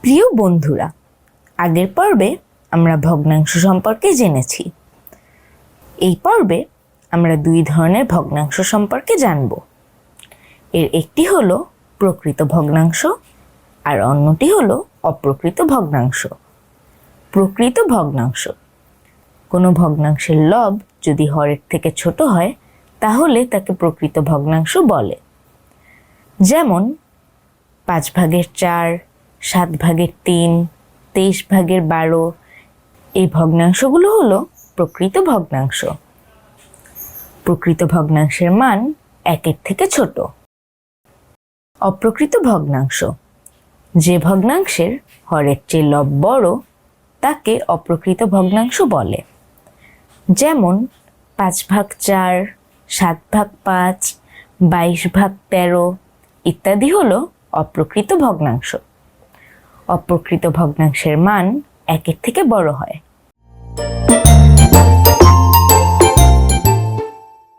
প্রিয় বন্ধুরা, আগের পর্বে আমরা ভগ্নাংশ সম্পর্কে জেনেছি। এই পর্বে আমরা দুই ধরনের ভগ্নাংশ সম্পর্কে জানব। এর একটি হল প্রকৃত ভগ্নাংশ আর অন্যটি হল অপ্রকৃত ভগ্নাংশ। প্রকৃত ভগ্নাংশ। কোনো ভগ্নাংশের লব যদি হরের থেকে ছোট হয়, তাহলে তাকে প্রকৃত ভগ্নাংশ বলে। যেমন পাঁচ ভাগের চার, সাত ভাগের তিন, তেইশ ভাগের বারো, এই ভগ্নাংশগুলো হলো প্রকৃত ভগ্নাংশ। প্রকৃত ভগ্নাংশের মান একের থেকে ছোট। অপ্রকৃত ভগ্নাংশ, যে ভগ্নাংশের হরের চেয়ে লব বড়, তাকে অপ্রকৃত ভগ্নাংশ বলে। যেমন পাঁচ ভাগ চার, সাত ভাগ পাঁচ, বাইশ ভাগ তেরো ইত্যাদি হল অপ্রকৃত ভগ্নাংশ। অপ্রকৃত ভগ্নাংশের মান একের থেকে বড় হয়।